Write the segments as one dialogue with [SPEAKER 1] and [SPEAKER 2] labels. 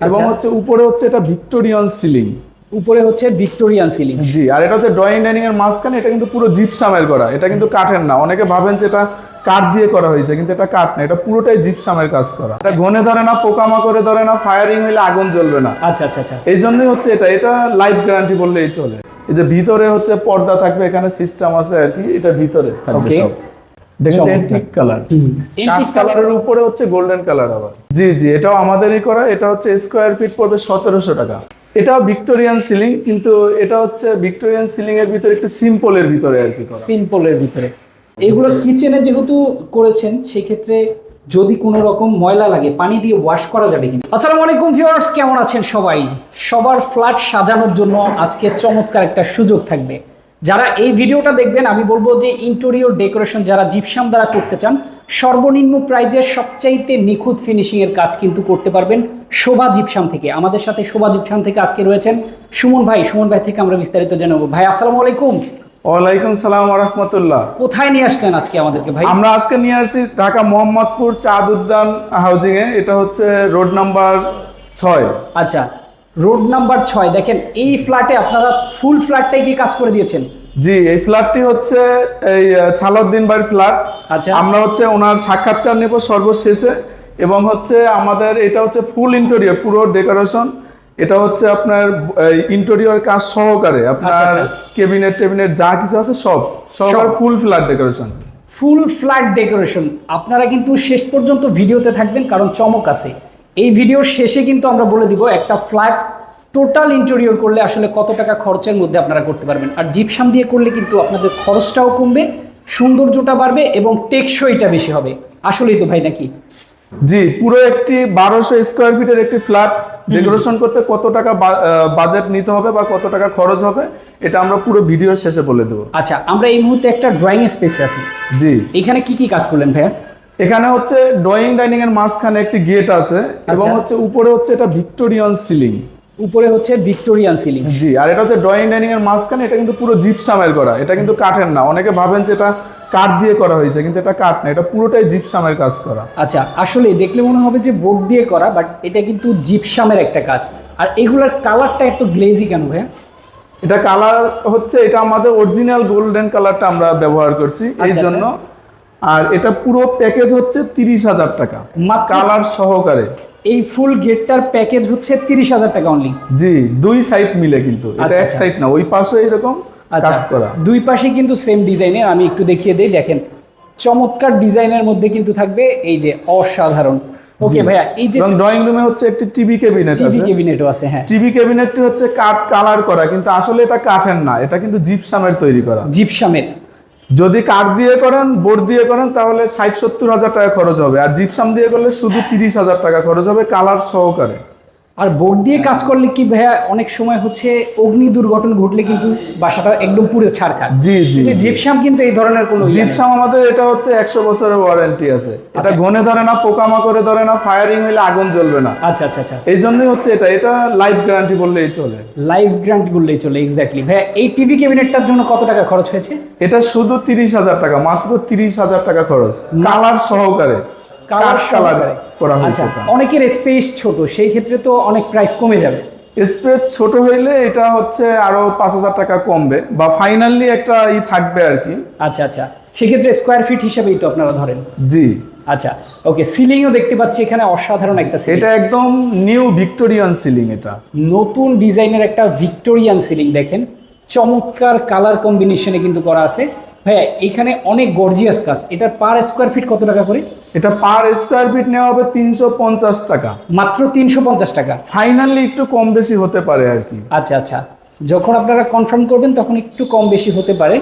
[SPEAKER 1] এবং
[SPEAKER 2] আচ্ছা।
[SPEAKER 1] হচ্ছে উপরে হচ্ছে এটা ভিক্টোরিয়ান সিলিং।
[SPEAKER 2] উপরে হচ্ছে ভিক্টোরিয়ান সিলিং।
[SPEAKER 1] জি আর এটা হচ্ছে ড্রয়িং ডাইনিং এর মাঝখানে এটা কিন্তু পুরো জিপসামের করা। এটা কিন্তু কাঠের না। অনেকে ভাবেন যে এটা কাঠ দিয়ে করা হয়েছে কিন্তু এটা কাঠ না। এটা পুরোটাই জিপসামের কাজ করা। এটা ঘনে ধরে না পোকামাকড়ে ধরে না ফায়ারিং হইলে আগুন জ্বলবে না।
[SPEAKER 2] আচ্ছা আচ্ছা আচ্ছা।
[SPEAKER 1] এই জন্যই হচ্ছে এটা। এটা লাইফ গ্যারান্টি বললেই চলে। এই যে ভিতরে হচ্ছে পর্দা থাকবে এখানে সিস্টেম আছে আর কি এটা ভিতরে থাকবে সব। দেখেন এন্টিক কালার
[SPEAKER 2] Antique
[SPEAKER 1] কালারের উপরে হচ্ছে গোল্ডেন কালার আবার। জি জি এটাও আমাদেরই করা এটা হচ্ছে স্কোয়ার ফিট পড়বে সতেরোশো টাকা। এটাও ভিক্টোরিয়ান সিলিং কিন্তু এটা হচ্ছে ভিক্টোরিয়ান সিলিং এর ভিতরে একটু সিম্পলের ভিতরে আর কি
[SPEAKER 2] সিম্পলের ভিতরে। এগুলো কিচেনে যেহেতু করেছেন সেই ক্ষেত্রে যদি কোনো রকম ময়লা লাগে পানি দিয়ে ওয়াশ করা যাবে কিনা। আসসালামু আলাইকুম ভিউয়ার্স কেমন আছেন সবাই? সবার ফ্ল্যাট সাজানোর জন্য আজকে চমৎকার একটা সুযোগ থাকবে। যারা এই ভিডিওটা দেখবেন আমি বলব যে ইন্টেরিয়র ডেকোরেশন যারা জিপসাম দ্বারা করতে চান সর্বনিম্ন প্রাইজের সবচাইতে নিখুঁত ফিনিশিং এর কাজ কিন্তু করতে পারবেন শোভা জিপসাম থেকে। আমাদের সাথে শোভা জিপসাম থেকে আজকে রয়েছেন সুমন ভাই। সুমন ভাই থেকে আমরা বিস্তারিত জানাব ভাই আসসালামু আলাইকুম।
[SPEAKER 1] ওয়ালাইকুম সালাম রহমতুল্লাহ।
[SPEAKER 2] কোথায় নিয়ে আসলেন আজকে আমাদেরকে ভাই?
[SPEAKER 1] আমরা আজকে নিয়ে আসছি ঢাকা মোহাম্মদপুর চাঁদ উদ্যান হাউজিং এ এটা হচ্ছে রোড নাম্বার ছয়।
[SPEAKER 2] আচ্ছা। রোড নাম্বার ছয় দেখেন এই ফ্ল্যাটে আপনারা ফুল ফ্ল্যাটটাই কি কাজ করে দিয়েছেন?
[SPEAKER 1] জি এই ফ্ল্যাটটি হচ্ছে এই ছালাউদ্দিন বাড়ির ফ্ল্যাট
[SPEAKER 2] আচ্ছা।
[SPEAKER 1] আমরা হচ্ছে ওনার সাক্ষাৎকার নেব সর্বশেষে এবং হচ্ছে আমাদের এটা হচ্ছে ফুল ইন্টেরিয়র পুরো ডেকোরেশন এটা হচ্ছে আপনার ইন্টেরিয়র কাজ সহকারে আপনার
[SPEAKER 2] আচ্ছা।
[SPEAKER 1] কেবিনেট টেবিনেট যা কিছু আছে সব সহকারে full flat decoration
[SPEAKER 2] full flat decoration আপনারা কিন্তু শেষ পর্যন্ত ভিডিওতে থাকবেন কারণ চমক আছে। এই ভিডিওর শেষে কিন্তু আমরা বলে দিব একটা ফ্ল্যাট টোটাল ইন্টেরিয়র করলে আসলে কত টাকা খরচের মধ্যে আপনারা করতে পারবেন। আর জিপসাম দিয়ে করলে কিন্তু আপনাদের খরচটাও কমবে সৌন্দর্যটা বাড়বে এবং টেকসইটা বেশি হবে। আসলেই তো ভাই নাকি?
[SPEAKER 1] জি পুরো একটি বারোশো স্কোয়ার ফিটের একটি ফ্ল্যাট ডেকোরেশন করতে কত টাকা বাজেট নিতে হবে বা কত টাকা খরচ হবে এটা আমরা পুরো ভিডিওর শেষে বলে দেবো।
[SPEAKER 2] আচ্ছা আমরা এই মুহূর্তে একটা ড্রয়িং স্পেসে আছি।
[SPEAKER 1] জি।
[SPEAKER 2] এখানে কি কি কাজ করলেন ভাইয়া?
[SPEAKER 1] এখানে হচ্ছে ড্রয়িং ডাইনিং এর মাঝখানে একটি গেট আছে এবং
[SPEAKER 2] আচ্ছা।
[SPEAKER 1] হচ্ছে উপরে হচ্ছে এটা ভিক্টোরিয়ান সিলিং
[SPEAKER 2] উপরে হচ্ছে ভিক্টোরিয়ান সিলিং
[SPEAKER 1] জি আর এটা হচ্ছে ড্রয়িং ডাইনিং এর মাঝখানে এটা কিন্তু পুরো জিপসামের করা। এটা কিন্তু কাঠের না। অনেকে ভাবেন যে এটা কাঠ দিয়ে করা হয়েছে কিন্তু এটা কাঠ না। এটা পুরোটাই জিপসামের কাজ করা।
[SPEAKER 2] আচ্ছা আসলে দেখলে মনে হবে যে বোর্ড দিয়ে করা বাট এটা কিন্তু জিপসামের একটা কাজ। আর এগুলার কালারটা এত গ্লেজি কেন ভাইয়া?
[SPEAKER 1] এটা কালার হচ্ছে এটা আমাদের অরিজিনাল গোল্ডেন কালারটা আমরা ব্যবহার করছি। এই
[SPEAKER 2] আচ্ছা,
[SPEAKER 1] জন্য আর এটা পুরো প্যাকেজ হচ্ছে তিরিশ হাজার টাকা।
[SPEAKER 2] মাত্র
[SPEAKER 1] কালার সহকারে।
[SPEAKER 2] এই ফুল গেটটার প্যাকেজ হচ্ছে তিরিশ হাজার টাকা অনলি
[SPEAKER 1] জি দুই সাইড মিলে কিন্তু। এটা
[SPEAKER 2] আচ্ছা,
[SPEAKER 1] এক
[SPEAKER 2] আচ্ছা।
[SPEAKER 1] সাইড না ওই পাশে এরকম কাজ করা।
[SPEAKER 2] দুই পাশে কিন্তু সেম ডিজাইনের আমি একটু দেখিয়ে দিই দেখেন। চমৎকার ডিজাইনের মধ্যে কিন্তু থাকবে এই যে অসাধারণ। ওকে ভাইয়া এই যে
[SPEAKER 1] ড্রয়িং রুমে হচ্ছে একটি টিভি ক্যাবিনেট
[SPEAKER 2] টিভি
[SPEAKER 1] আছে।
[SPEAKER 2] ক্যাবিনেটও আছে হ্যাঁ।
[SPEAKER 1] টিভি ক্যাবিনেটটি হচ্ছে কাঠ কালার করা কিন্তু আসলে এটা কাঠের না এটা কিন্তু জিপসামের তৈরি করা।
[SPEAKER 2] জিপসামের
[SPEAKER 1] যদি কাঠ দিয়ে করেন বোর্ড দিয়ে করেন, তাহলে ষাট সত্তর হাজার টাকা খরচ হবে। আর জিপসাম দিয়ে করলে শুধু তিরিশ হাজার টাকা খরচ হবে কালার সহকারে।
[SPEAKER 2] আর বোর্ড দিয়ে কাজ করলে কি ভাইয়া অনেক সময় হচ্ছে অগ্নি দুর্ঘটন ঘটলে কিন্তু বাসাটা একদম পুরো ছাড়খাড়
[SPEAKER 1] জি জি
[SPEAKER 2] জিপসাম কিন্তু এই ধরনের কোনো ইয়ে
[SPEAKER 1] জিপসাম আমাদের এটা হচ্ছে একশো বছরের ওয়ারেন্টি আছে। এটা
[SPEAKER 2] আচ্ছা।
[SPEAKER 1] ঘনে ধরে না পোকামাকড়ে ধরে না ফায়ারিং হইলে আগুন জ্বলবে না।
[SPEAKER 2] আচ্ছা আচ্ছা আচ্ছা।
[SPEAKER 1] এই জন্যই হচ্ছে এটা এটা লাইফ গ্যারান্টি বললেই চলে।
[SPEAKER 2] লাইভ গ্যারান্টি বললেই চলে এক্স্যাক্টলি ভাইয়া এই টিভি ক্যাবিনেটটার জন্য কত টাকা খরচ হয়েছে?
[SPEAKER 1] এটা শুধু তিরিশ হাজার টাকা মাত্র তিরিশ হাজার টাকা খরচ। কালার সহকারে। কাঠ কালার করা হয়েছে
[SPEAKER 2] আচ্ছা অনেকের স্পেস ছোট সেই ক্ষেত্রে তো অনেক প্রাইস কমে যাবে।
[SPEAKER 1] স্পেস ছোট হইলে এটা হচ্ছে আরও পাঁচ হাজার টাকা কমবে বা ফাইনালি একটা ই থাকবে আর কি।
[SPEAKER 2] আচ্ছা আচ্ছা। সেক্ষেত্রে স্কোয়ার ফিট হিসেবেই তো আপনারা ধরেন।
[SPEAKER 1] জি।
[SPEAKER 2] আচ্ছা ওকে সিলিংও দেখতে পাচ্ছি এখানে অসাধারণ একটা সিলিং
[SPEAKER 1] এটা একদম নিউ ভিক্টোরিয়ান সিলিং এটা।
[SPEAKER 2] নতুন ডিজাইনের একটা ভিক্টোরিয়ান সিলিং দেখেন। চমৎকার কালার কম্বিনেশনে কিন্তু করা আছে। ভাইয়া এখানে অনেক গর্জিয়াস কাজ। এটার পার স্কোয়ার ফিট কত টাকা করে?
[SPEAKER 1] এটা পার স্কোয়ার ফিট নেওয়া হবে তিনশো পঞ্চাশ টাকা।
[SPEAKER 2] মাত্র তিনশো পঞ্চাশ টাকা।
[SPEAKER 1] ফাইনালি একটু কম বেশি হতে পারে আর কি।
[SPEAKER 2] আচ্ছা আচ্ছা। যখন আপনারা কনফার্ম করবেন তখন একটু কম বেশি হতে পারে।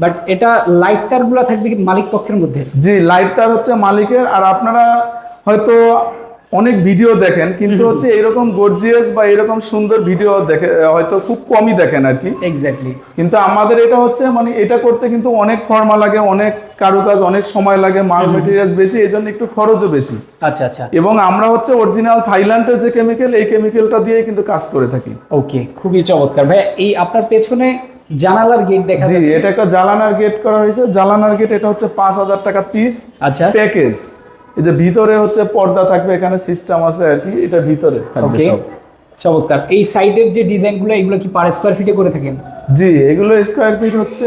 [SPEAKER 2] বাট এটা লাইট তারগুলো থাকবে কি মালিক পক্ষের মধ্যে?
[SPEAKER 1] জি লাইট তার হচ্ছে মালিকের। আর আপনারা হয়তো অনেক ভিডিও দেখেন কিন্তু হচ্ছে এরকম গর্জিয়াস বা এরকম সুন্দর ভিডিও দেখে হয়তো খুব কমই দেখেন আর কি।
[SPEAKER 2] এক্স্যাক্টলি
[SPEAKER 1] কিন্তু আমাদের এটা হচ্ছে মানে এটা করতে কিন্তু অনেক ফর্মা লাগে অনেক কারুকাজ অনেক সময় লাগে মাল মেটেরিয়ালস বেশি এই জন্য একটু খরচও বেশি।
[SPEAKER 2] আচ্ছা আচ্ছা।
[SPEAKER 1] এবং আমরা হচ্ছে অরিজিনাল থাইল্যান্ডের যে কেমিক্যাল এই কেমিক্যালটা দিয়ে কিন্তু কাজ করে থাকি।
[SPEAKER 2] ওকে খুবই চমৎকার। ভাই এই আপনার পেছনে জানালার গেট দেখা
[SPEAKER 1] জি
[SPEAKER 2] যাচ্ছে।
[SPEAKER 1] এটা একটা জ্বালানার গেট করা হয়েছে। জ্বালানার গেট এটা হচ্ছে পাঁচ হাজার টাকা পিস
[SPEAKER 2] আচ্ছা।
[SPEAKER 1] প্যাকেজ এই যে ভিতরে হচ্ছে পর্দা থাকবে এখানে সিস্টেম আছে আর কি এটা ভিতরে থাকবে সব।
[SPEAKER 2] চমৎকার। এই সাইডের যে ডিজাইনগুলো এগুলো কি পার স্কোয়ার ফিটে করে থাকেন?
[SPEAKER 1] জি এগুলো স্কোয়ার ফিট হচ্ছে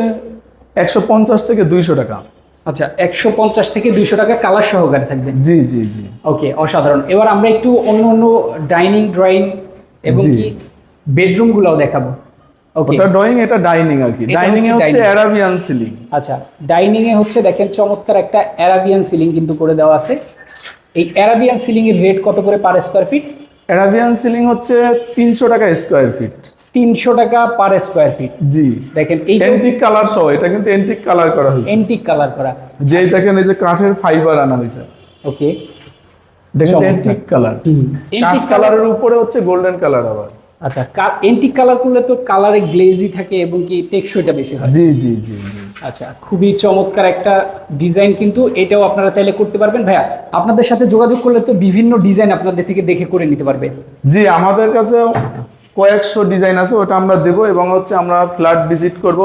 [SPEAKER 1] একশো পঞ্চাশ থেকে দুইশো টাকা।
[SPEAKER 2] আচ্ছা একশো পঞ্চাশ থেকে দুইশো টাকা কালার সহকারে থাকবে।
[SPEAKER 1] জি জি জি।
[SPEAKER 2] ওকে অসাধারণ। এবার আমরা একটু অন্য অন্য ডাইনিং ড্রয়িং এবং। কি বেডরুমগুলোও দেখাবো।
[SPEAKER 1] ওটা ড্রয়িং এটা ডাইনিং আর কি। ডাইনিং এ
[SPEAKER 2] হচ্ছে
[SPEAKER 1] অ্যারাবিয়ান সিলিং
[SPEAKER 2] আচ্ছা ডাইনিং এ হচ্ছে দেখেন চমৎকার একটা অ্যারাবিয়ান সিলিং কিন্তু করে দেওয়া আছে। এই অ্যারাবিয়ান সিলিং এর রেট কত করে per square feet
[SPEAKER 1] Arabian ceiling হচ্ছে তিনশো টাকা স্কোয়ার ফিট
[SPEAKER 2] তিনশো টাকা পার স্কোয়ার ফিট
[SPEAKER 1] জি।
[SPEAKER 2] দেখেন এই
[SPEAKER 1] এন্টিক কালার সহ এটা কিন্তু এন্টিক কালার করা হয়েছে।
[SPEAKER 2] এন্টিক কালার করা।
[SPEAKER 1] যে দেখেন এই যে কাঠের ফাইবার আনা হয়েছে।
[SPEAKER 2] ওকে
[SPEAKER 1] দেখেন। এন্টিক কালার কাঠ কালারের উপরে হচ্ছে গোল্ডেন কালার আবার।
[SPEAKER 2] আচ্ছা এন্টিক কালার করলে তো কালারে গ্লেজি থাকে এবং কি টেকসইটা বেশি হয়।
[SPEAKER 1] জি জি জি জি।
[SPEAKER 2] আচ্ছা খুবই চমৎকার একটা ডিজাইন কিন্তু এটাও আপনারা চাইলে করতে পারবেন। ভাইয়া আপনাদের সাথে যোগাযোগ করলে তো বিভিন্ন ডিজাইন আপনাদের থেকে দেখে করে নিতে পারবে।
[SPEAKER 1] জি আমাদের কাছে কয়েকশো ডিজাইন আছে ওটা আমরা দেবো এবং হচ্ছে আমরা ফ্ল্যাট ভিজিট করব।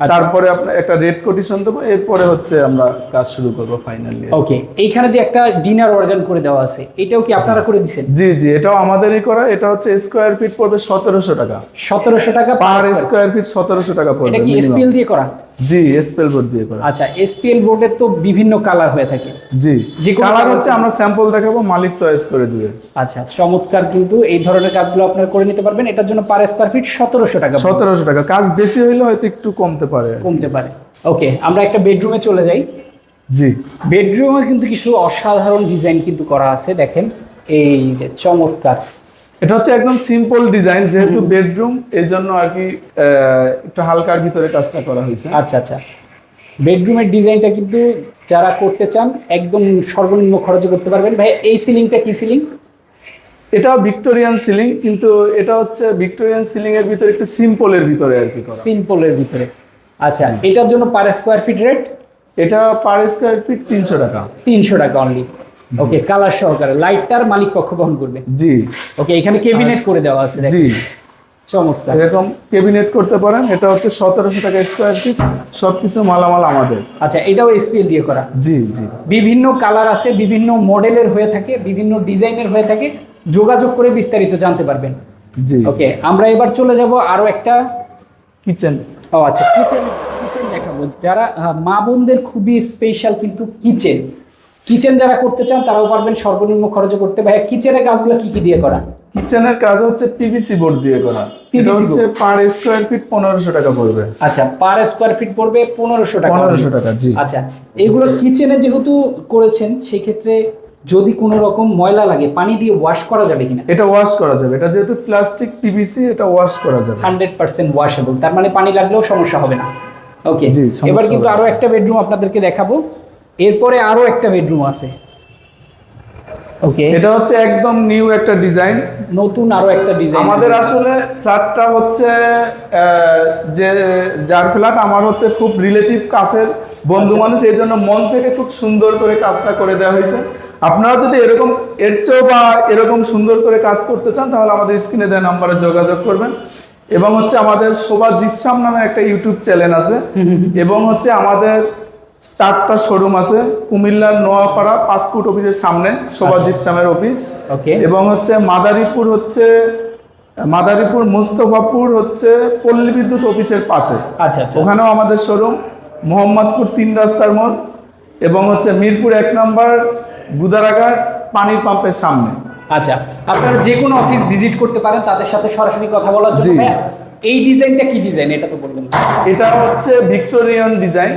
[SPEAKER 1] তারপরে আপনার একটা রেড কোটেশন দেবো এরপরে হচ্ছে আমরা কাজ শুরু করব ফাইনালি
[SPEAKER 2] ওকে এইখানে যে একটা ডিনার অর্গান করে দেওয়া আছে এটাও কি আপনারা করে দিচ্ছেন
[SPEAKER 1] জি জি এটাও আমাদেরই করা এটা হচ্ছে স্কোয়ার ফিট পড়বে সতেরোশো টাকা।
[SPEAKER 2] সতেরোশো টাকা
[SPEAKER 1] পার স্কোয়ার ফিট সতেরোশো টাকা পড়বে
[SPEAKER 2] এটা কি এসপিএল দিয়ে করা?
[SPEAKER 1] জি স্পেল বোর্ড দিয়ে করা।
[SPEAKER 2] আচ্ছা এসপিএল বোর্ডের তো বিভিন্ন কালার হয়ে থাকে।
[SPEAKER 1] জি
[SPEAKER 2] যে
[SPEAKER 1] কালার হচ্ছে আমরা স্যাম্পল দেখাবো মালিক চয়েস করে দিবে।
[SPEAKER 2] আচ্ছা চমৎকার কিন্তু এই ধরনের কাজগুলো আপনারা করে নিতে পারবেন। এটার জন্য পার স্কোয়ার ফিট সতেরোশো টাকা
[SPEAKER 1] সতেরোশো টাকা কাজ বেশি হইলে হয়তো একটু কমতে পারে।
[SPEAKER 2] কমতে পারে। ওকে আমরা একটা বেডরুমে চলে যাই।
[SPEAKER 1] জি।
[SPEAKER 2] বেডরুমে কিন্তু কিছু অসাধারণ ডিজাইন কিন্তু করা আছে দেখেন। এই যে চমৎকার।
[SPEAKER 1] এটা হচ্ছে একদম সিম্পল ডিজাইন যেহেতু বেডরুম এই জন্য আর কি একটু হালকার ভিতরে কাজটা করা হয়েছে।
[SPEAKER 2] আচ্ছা আচ্ছা। বেডরুমের ডিজাইনটা কিন্তু যারা করতে চান একদম সর্বনিম্ন খরচে করতে পারবেন। ভাই এই সিলিংটা কি সিলিং
[SPEAKER 1] এটাও ভিক্টোরিয়ান সিলিং কিন্তু এটা হচ্ছে ভিক্টোরিয়ান সিলিং এর ভিতরে একটু সিম্পলের ভিতরে আর কি
[SPEAKER 2] সিম্পলের ভিতরে। আচ্ছা এটার জন্য পার স্কোয়ার ফিট রেট
[SPEAKER 1] এটা পার স্কোয়ার ফিট তিনশো টাকা।
[SPEAKER 2] তিনশো টাকা অনলি ওকে কালার সহকারে। লাইটটার মালিক পক্ষ বহন করবে।
[SPEAKER 1] জি।
[SPEAKER 2] ওকে এখানে কেবিনেট করে দেওয়া আছে
[SPEAKER 1] জি।
[SPEAKER 2] চমৎকার।
[SPEAKER 1] এরকম ক্যাবিনেট করতে পারেন। এটা হচ্ছে সতেরোশো টাকা স্কোয়ার ফিট সবকিছু মালামাল আমাদের।
[SPEAKER 2] আচ্ছা এটাও এসপিএল দিয়ে করা।
[SPEAKER 1] জি জি।
[SPEAKER 2] বিভিন্ন কালার আছে বিভিন্ন মডেলের হয়ে থাকে বিভিন্ন ডিজাইনের হয়ে থাকে। যোগাযোগ করে বিস্তারিত জানতে পারবেন।
[SPEAKER 1] জি।
[SPEAKER 2] ওকে আমরা এবার চলে যাব আরও একটা
[SPEAKER 1] কিচেন
[SPEAKER 2] ও আচ্ছা কিচেন কিচেন দেখাবো। যারা মা বোনদের খুবই স্পেশাল কিন্তু কিচেন। কিচেন যারা করতে চান তারাও পারবেন সর্বনিম্ন খরচে করতে। ভাইয়া কিচেনের কাজগুলো কি কি দিয়ে করা?
[SPEAKER 1] কিচেনের কাজ হচ্ছে পিভিসি বোর্ড দিয়ে করা। এটা হচ্ছে পার স্কোয়ার ফিট পনেরোশো টাকা পড়বে।
[SPEAKER 2] আচ্ছা পার স্কোয়ার ফিট পড়বে পনেরোশো টাকা।
[SPEAKER 1] পনেরোশো টাকা জি।
[SPEAKER 2] আচ্ছা এগুলো কিচেনে যেহেতু করেছেন সেই ক্ষেত্রে যদি কোনো রকম ময়লা লাগে পানি দিয়ে ওয়াশ করা যাবে কিনা?
[SPEAKER 1] এটা ওয়াশ করা যাবে। এটা যেহেতু প্লাস্টিক পিভিসি এটা ওয়াশ করা যাবে।
[SPEAKER 2] হান্ড্রেড পার্সেন্ট ওয়াশেবল তার মানে পানি লাগলেও সমস্যা হবে না। ওকে এবার কিন্তু
[SPEAKER 1] হবে। না।
[SPEAKER 2] আরও একটা বেডরুম আপনাদেরকে দেখাবো। এরপরে আরও একটা বেডরুম আছে। ওকে
[SPEAKER 1] এটা হচ্ছে একদম নিউ একটা ডিজাইন
[SPEAKER 2] নতুন আরও একটা ডিজাইন
[SPEAKER 1] আমাদের আসলে ফ্ল্যাটটা হচ্ছে যে যার ফ্ল্যাট আমার হচ্ছে খুব রিলেটিভ কাছের বন্ধু
[SPEAKER 2] আচ্ছা।
[SPEAKER 1] মানুষ এই জন্য মন থেকে খুব সুন্দর করে কাজটা করে দেওয়া হয়েছে। আপনারা যদি এরকম এর চেয়েও বা এরকম সুন্দর করে কাজ করতে চান তাহলে আমাদের স্ক্রিনে দেওয়া নাম্বারে যোগাযোগ করবেন। এবং হচ্ছে আমাদের শোভা জিপসাম নামে একটা ইউটিউব চ্যানেল আছে। এবং হচ্ছে আমাদের চারটা শোরুম আছে কুমিল্লার নোয়াপাড়া পাসপোর্ট অফিসের সামনে শোভা
[SPEAKER 2] আচ্ছা।
[SPEAKER 1] জিপসামের অফিস।
[SPEAKER 2] ওকে।
[SPEAKER 1] এবং হচ্ছে মাদারীপুর হচ্ছে মাদারীপুর মুস্তফাপুর হচ্ছে পল্লী বিদ্যুৎ অফিসের পাশে।
[SPEAKER 2] আচ্ছা আচ্ছা।
[SPEAKER 1] ওখানেও আমাদের শোরুম মোহাম্মদপুর তিন রাস্তার মোড়। এবং হচ্ছে মিরপুর এক নম্বর গুদারাঘাট পানির পাম্পের সামনে।
[SPEAKER 2] আচ্ছা আপনারা যে কোনো অফিস ভিজিট করতে পারেন তাদের সাথে সরাসরি কথা বলার জন্য।
[SPEAKER 1] জি।
[SPEAKER 2] এই ডিজাইনটা কি ডিজাইন এটা তো বলবেন
[SPEAKER 1] এটা হচ্ছে ভিক্টোরিয়ান ডিজাইন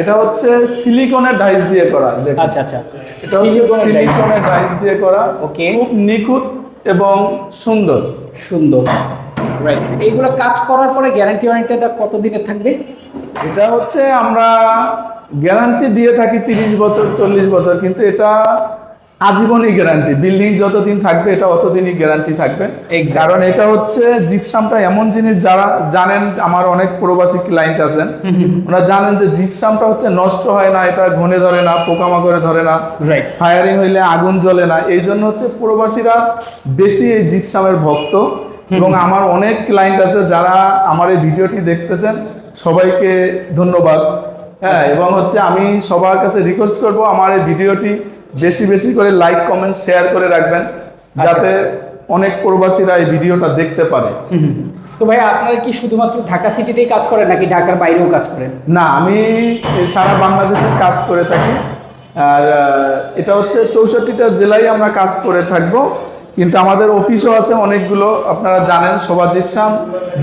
[SPEAKER 1] এটা হচ্ছে সিলিকনের ডাইস দিয়ে করা।
[SPEAKER 2] আচ্ছা আচ্ছা।
[SPEAKER 1] এটা হচ্ছে সিলিকনের ডাইস দিয়ে করা।
[SPEAKER 2] ওকে
[SPEAKER 1] খুব নিখুঁত এবং সুন্দর।
[SPEAKER 2] সুন্দর। রাইট এইগুলো কাজ করার পরে গ্যারান্টি ওয়ারেন্টিটা কত দিনের থাকবে?
[SPEAKER 1] এটা হচ্ছে আমরা গ্যারান্টি দিয়ে থাকি তিরিশ বছর চল্লিশ বছর কিন্তু এটা আজীবনই গ্যারান্টি। বিল্ডিং যতদিন থাকবে এটা অতদিনই গ্যারান্টি থাকবে. কারণ এটা হচ্ছে জিপসামটা এমন জিনিস যারা জানেন আমার অনেক প্রবাসী ক্লায়েন্ট আছেন ওনারা জানেন যে জিপসামটা হচ্ছে নষ্ট হয় না এটা ঘনে ধরে না পোকামাকড়ে ধরে না। ফায়ারিং হইলে আগুন জ্বলে না। এই জন্য হচ্ছে প্রবাসীরা বেশি এই জিপসামের ভক্ত। এবং আমার অনেক ক্লায়েন্ট আছে যারা আমার এই ভিডিওটি দেখতেছেন সবাইকে ধন্যবাদ। হ্যাঁ এবং হচ্ছে আমি সবার কাছে রিকোয়েস্ট করব আমার এই ভিডিওটি বেশি বেশি করে লাইক কমেন্ট শেয়ার করে রাখবেন যাতে অনেক প্রবাসীরা এই ভিডিওটা দেখতে পারে।
[SPEAKER 2] তো ভাই আপনারা কি শুধুমাত্র ঢাকা সিটিতেই কাজ করেন নাকি ঢাকার বাইরেও কাজ করেন?
[SPEAKER 1] না আমি সারা বাংলাদেশে কাজ করে থাকি। আর এটা হচ্ছে চৌষট্টিটা জেলায় আমরা কাজ করে থাকব। কিন্তু আমাদের অফিসও আছে অনেকগুলো আপনারা জানেন শোভা জিপসাম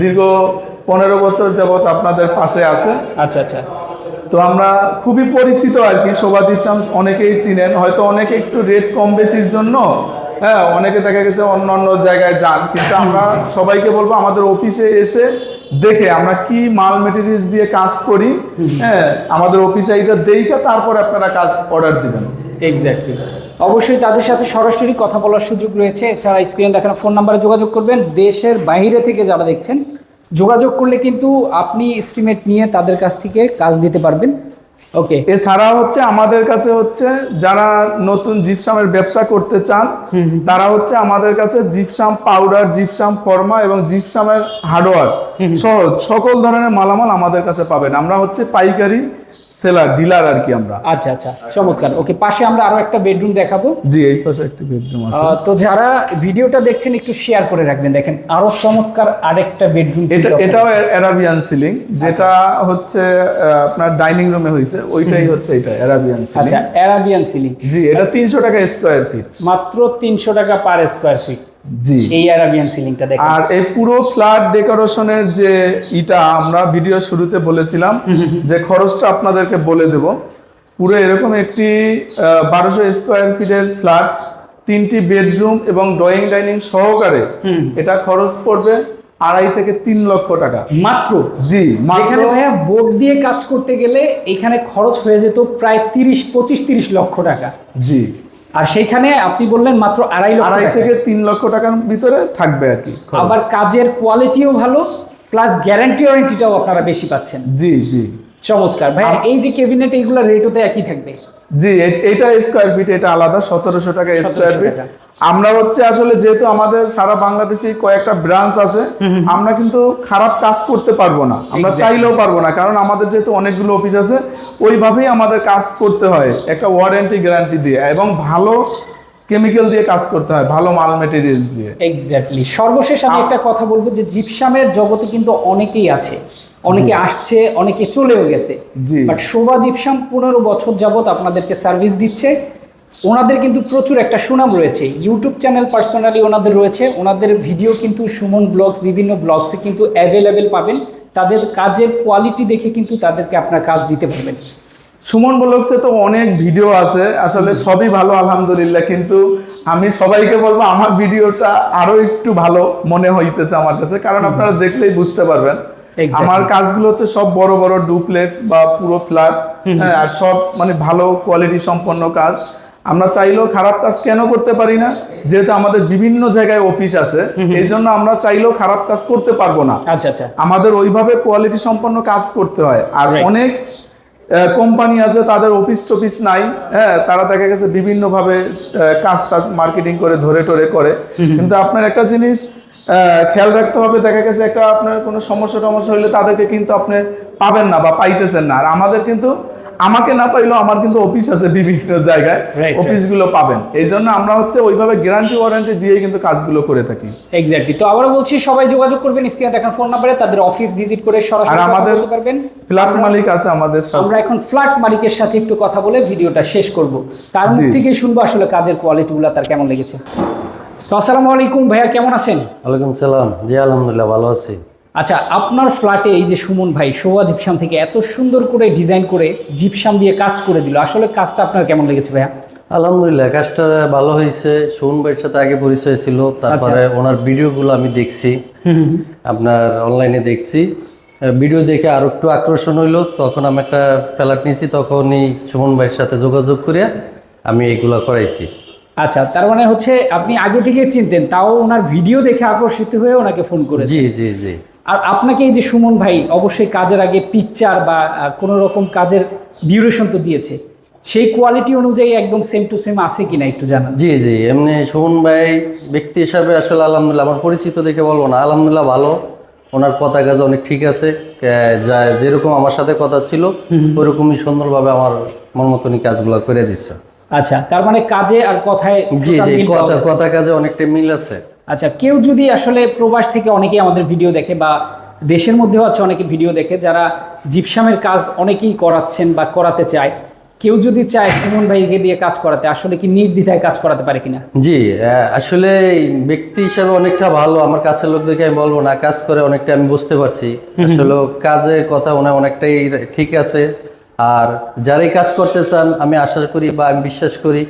[SPEAKER 1] দীর্ঘ পনেরো বছর যাবত আপনাদের পাশে আছে।
[SPEAKER 2] আচ্ছা আচ্ছা।
[SPEAKER 1] তো আমরা খুবই পরিচিত আর কি শোভা জিপসাম অনেকেই চিনেন, হয়তো অনেকে একটু রেট কম বেশির জন্য হ্যাঁ অনেকে দেখা গেছে অন্য অন্য জায়গায় যান, কিন্তু আমরা সবাইকে বলব আমাদের অফিসে এসে দেখে আমরা কি মাল মেটেরিয়ালস দিয়ে কাজ করি হ্যাঁ আমাদের অফিসে এসে দেখে তারপরে আপনারা কাজ অর্ডার দিবেন।
[SPEAKER 2] এক্স্যাক্টলি অবশ্যই তাদের সাথে সরাসরি কথা বলার সুযোগ রয়েছে। এছাড়া স্ক্রিনে দেখানো ফোন নাম্বারে যোগাযোগ করবেন। দেশের বাইরে থেকে যারা দেখছেন যোগাযোগ করলে কিন্তু আপনি এস্টিমেট নিয়ে তাদের কাছ থেকে কাজ দিতে পারবেন। ওকে
[SPEAKER 1] এছাড়া হচ্ছে আমাদের কাছে হচ্ছে যারা নতুন জিপসামের ব্যবসা করতে চান তারা হচ্ছে আমাদের কাছে জিপসাম পাউডার জিপসাম ফর্মা এবং জিপসামের হার্ডওয়ার সহ সকল ধরনের মালামাল আমাদের কাছে পাবেন। আমরা হচ্ছে পাইকারি সেলার ডিলার আর কি আমরা।
[SPEAKER 2] আচ্ছা আচ্ছা চমৎকার। ওকে পাশে আমরা আরও একটা বেডরুম দেখাবো।
[SPEAKER 1] জি এই পাশে একটা বেডরুম আছে।
[SPEAKER 2] তো যারা ভিডিওটা দেখছেন একটু শেয়ার করে রাখবেন। দেখেন আরও চমৎকার আরেকটা বেডরুম
[SPEAKER 1] এটা এটাও অ্যারাবিয়ান সিলিং যেটা হচ্ছে আপনার ডাইনিং রুমে হয়েছে ওইটাই হচ্ছে এটা অ্যারাবিয়ান সিলিং
[SPEAKER 2] আচ্ছা অ্যারাবিয়ান সিলিং
[SPEAKER 1] জি এটা তিনশো টাকা স্কোয়ার ফিট
[SPEAKER 2] মাত্র তিনশো টাকা পার স্কোয়ার ফিট
[SPEAKER 1] জি।
[SPEAKER 2] এই অ্যারাবিয়ান সিলিংটা দেখেন।
[SPEAKER 1] আর এই পুরো ফ্ল্যাট ডেকোরেশনের যে ইটা আমরা ভিডিও শুরুতে বলেছিলাম যে খরচটা আপনাদেরকে বলে দেব। পুরো এরকম একটি বারোশো স্কোয়ার ফিটের ফ্ল্যাট তিনটি বেডরুম এবং ড্রয়িং ডাইনিং সহকারে। এটা খরচ পড়বে আড়াই থেকে তিন লক্ষ টাকা।
[SPEAKER 2] মাত্র?
[SPEAKER 1] জি
[SPEAKER 2] যেখানে ভাইয়া বোর্ড দিয়ে কাজ করতে গেলে এখানে খরচ হয়ে যেত প্রায় তিরিশ পঁচিশ তিরিশ লক্ষ টাকা।
[SPEAKER 1] জি।
[SPEAKER 2] আর সেইখানে আপনি বললেন মাত্র আড়াই লক্ষ
[SPEAKER 1] আড়াই থেকে তিন লক্ষ টাকার ভিতরে থাকবে আর কি
[SPEAKER 2] আবার কাজের কোয়ালিটিও ভালো প্লাস গ্যারান্টি ওয়ারেন্টিটাও আপনারা বেশি পাচ্ছেন।
[SPEAKER 1] জি জি।
[SPEAKER 2] চমৎকার। ভাই এই যে ক্যাবিনেট এইগুলো রেটও তো একই থাকবে?
[SPEAKER 1] জি এটা স্কোয়ার ফিট এটা আলাদা সতেরোশো টাকা স্কোয়ার ফিট আমরা হচ্ছে আসলে যেহেতু আমাদের সারা বাংলাদেশে কয়েকটা ব্রাঞ্চ আছে আমরা কিন্তু খারাপ কাজ করতে পারব না। আমরা চাইলেও পারব না কারণ আমাদের যেহেতু অনেকগুলো অফিস আছে ওইভাবেই আমাদের কাজ করতে হয় একটা ওয়ারেন্টি গ্যারান্টি দিয়ে। এবং ভালো কেমিক্যাল দিয়ে কাজ করতে হয় ভালো মাল মেটেরিয়ালস দিয়ে।
[SPEAKER 2] এক্স্যাক্টলি সর্বশেষ আমি একটা কথা বলব যে জিপসামের জগতে কিন্তু অনেকেই আছে। অনেকে আসছে অনেকে চলেও গেছে। বাট শোভা জিপসাম পনেরো বছর যাবত আপনাদেরকে সার্ভিস দিচ্ছে। ওনাদের কিন্তু প্রচুর একটা সুনাম রয়েছে। ইউটিউব চ্যানেল পার্সোনালি ওনাদের রয়েছে। ওনাদের ভিডিও কিন্তু সুমন ব্লগস বিভিন্ন ব্লগসে কিন্তু অ্যাভেলেবেল পাবেন। তাদের কাজের কোয়ালিটি দেখে কিন্তু তাদেরকে আপনার কাজ দিতে পারবেন।
[SPEAKER 1] সুমন ব্লগসে তো অনেক ভিডিও আছে আসলে সবই ভালো আলহামদুলিল্লাহ কিন্তু আমি সবাইকে বলব আমার ভিডিওটা আরও একটু ভালো মনে হইতেছে আমার কাছে কারণ আপনারা দেখলেই বুঝতে পারবেন। আমার কাজগুলো হচ্ছে সব বড় বড় ডুপ্লেক্স বা পুরো ফ্ল্যাট হ্যাঁ আর সব মানে ভালো কোয়ালিটি সম্পন্ন কাজ। আমরা চাইলেও খারাপ কাজ কেন করতে পারি না? যেহেতু আমাদের বিভিন্ন জায়গায় অফিস আছে এই জন্য আমরা চাইলেও খারাপ কাজ করতে পারব না।
[SPEAKER 2] আচ্ছা আচ্ছা।
[SPEAKER 1] আমাদের ওইভাবে কোয়ালিটি সম্পন্ন কাজ করতে হয়। আর অনেক কোম্পানি আছে তাদের অফিস টফিস নাই হ্যাঁ তারা দেখা গেছে বিভিন্নভাবে ভাবে কাজ টাজ মার্কেটিং করে ধরে টরে করে। কিন্তু আপনার একটা জিনিস খেয়াল রাখতে হবে দেখা গেছে একটা আপনার কোনো সমস্যা টমস্যা হলে তাদেরকে কিন্তু আপনি পাবেন না বা পাইতেছেন না। আর আমাদের কিন্তু আমাকে না পাইলেও আমার কিন্তু অফিস আছে বিভিন্ন জায়গায়. অফিসগুলো পাবেন। এই জন্য আমরা হচ্ছে ওইভাবে গ্যারান্টি ওয়ারেন্টি দিয়ে কিন্তু কাজগুলো করে থাকি।
[SPEAKER 2] এক্স্যাক্টলি তো আবারও বলছি সবাই যোগাযোগ করবেন স্ক্রিনে দেখার ফোন নাম্বারে তাদের অফিস ভিজিট করে সরাসরি
[SPEAKER 1] আর
[SPEAKER 2] কথা
[SPEAKER 1] আমাদের
[SPEAKER 2] বলতে পারবেন।
[SPEAKER 1] ফ্ল্যাট মালিক আছে আমাদের সাথে।
[SPEAKER 2] আমরা এখন ফ্ল্যাট মালিকের সাথে একটু কথা বলে ভিডিওটা শেষ করব। তার মুখ
[SPEAKER 1] জি।
[SPEAKER 2] থেকেই শুনব আসলে কাজের কোয়ালিটিগুলো তার কেমন লেগেছে। তো আসসালামু আলাইকুম ভাইয়া কেমন আছেন?
[SPEAKER 3] ওয়ালাইকুম সালাম। জি আলহামদুলিল্লাহ ভালো আছি।
[SPEAKER 2] আচ্ছা আপনার ফ্ল্যাটে এই যে সুমন ভাই শোভা জিপসাম থেকে এত সুন্দর করে ডিজাইন করে জিপসাম দিয়ে কাজ করে দিল আসলে কাজটা আপনার কেমন লেগেছে ভাইয়া?
[SPEAKER 3] আলহামদুলিল্লাহ কাজটা ভালো হয়েছে। সোহন ভাইয়ের সাথে আগে পরিচয় ছিল তারপরে ওনার ভিডিওগুলো আমি দেখছি। আপনার অনলাইনে দেখছি। ভিডিও দেখে আরও একটু আকর্ষণ হইল। তখন আমি একটা প্যালাট নিয়েছি তখনই সুমন ভাইয়ের সাথে যোগাযোগ করে আমি এইগুলো করাইছি।
[SPEAKER 2] আচ্ছা তার মানে হচ্ছে আপনি আগে থেকে চিনতেন তাও ওনার ভিডিও দেখে আকর্ষিত হয়ে ওনাকে ফোন করে
[SPEAKER 3] জি জি জি।
[SPEAKER 2] আর আপনাকে এই যে সুমন ভাই অবশ্যই কাজের আগে পিকচার বা কোনো রকম কাজের ডিউরেশন তো দিয়েছে সেই কোয়ালিটি অনুযায়ী একদম সেম টু সেম আছে কিনা একটু জানান।
[SPEAKER 3] জি জি এমনি সুমন ভাই ব্যক্তি হিসাবে আসলে আলহামদুলিল্লাহ আমার পরিচিত দেখে বলব না আলহামদুলিল্লাহ ভালো। ওনার কথা কাজ অনেক ঠিক আছে যেরকম আমার সাথে কথা ছিল ওরকমই সুন্দরভাবে আমার মন মতনই কাজগুলো করে দিচ্ছে।
[SPEAKER 2] আচ্ছা তার মানে কাজে আর কথায়
[SPEAKER 3] জি জি কথা কথা কাজে অনেকটা মিল আছে।
[SPEAKER 2] আচ্ছা কেউ যদি আসলে প্রবাস থেকে অনেকেই আমাদের ভিডিও দেখে বা দেশের মধ্যেও আছে অনেকে ভিডিও দেখে যারা জিপসামের কাজ অনেকেই করাচ্ছেন বা করাতে চায় কেউ যদি চায় সুমন ভাইকে দিয়ে কাজ করাতে আসলে কি নির্দ্বিধায় কাজ করাতে পারে কিনা?
[SPEAKER 3] জি আসলে ব্যক্তি হিসাবে অনেকটা ভালো আমার কাছের লোকদেরকে আমি বলব না কাজ করে অনেকটা আমি বুঝতে পারছি। আসলে কাজের কথা ওনার অনেকটাই ঠিক আছে আর যারাই কাজ করতে চান আমি আশা করি বা আমি বিশ্বাস করি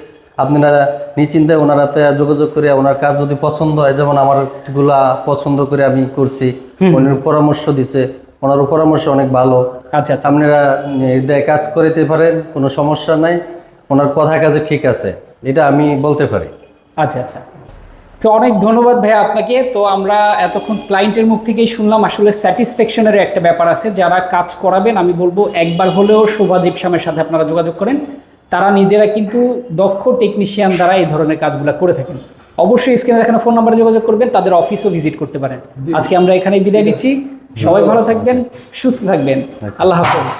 [SPEAKER 3] আপনারা নিশ্চিন্তায় ওনারাতে যোগাযোগ করে ওনার কাজ যদি পছন্দ হয় যেমন আমারগুলা পছন্দ করে আমি করছি। ওনার পরামর্শ দিছে। ওনার পরামর্শ অনেক ভালো।
[SPEAKER 2] আচ্ছা আচ্ছা।
[SPEAKER 3] আপনারা নির্দ্বিধায় কাজ করিতে পারেন কোনো সমস্যা নাই। ওনার কথা কাজে ঠিক আছে। এটা আমি বলতে পারি।
[SPEAKER 2] আচ্ছা আচ্ছা। তো অনেক ধন্যবাদ ভাই আপনাকে। তো আমরা এতক্ষণ ক্লায়েন্টের মুখ থেকেই শুনলাম আসলে স্যাটিসফ্যাকশনের একটা ব্যাপার আছে। যারা কাজ করাবেন আমি বলব একবার হলেও শোভা জিপসামের সাথে আপনারা যোগাযোগ করেন। তারা নিজেরা কিন্তু দক্ষ টেকনিশিয়ান দ্বারা এই ধরনের কাজগুলো করে থাকেন। অবশ্যই স্ক্রিনে দেখানো ফোন নাম্বারে যোগাযোগ করবেন তাদের অফিসও ভিজিট করতে পারেন। আজকে আমরা এখানে বিদায় নিচ্ছি। সবাই ভালো থাকবেন সুস্থ থাকবেন। আল্লাহ হাফেজ।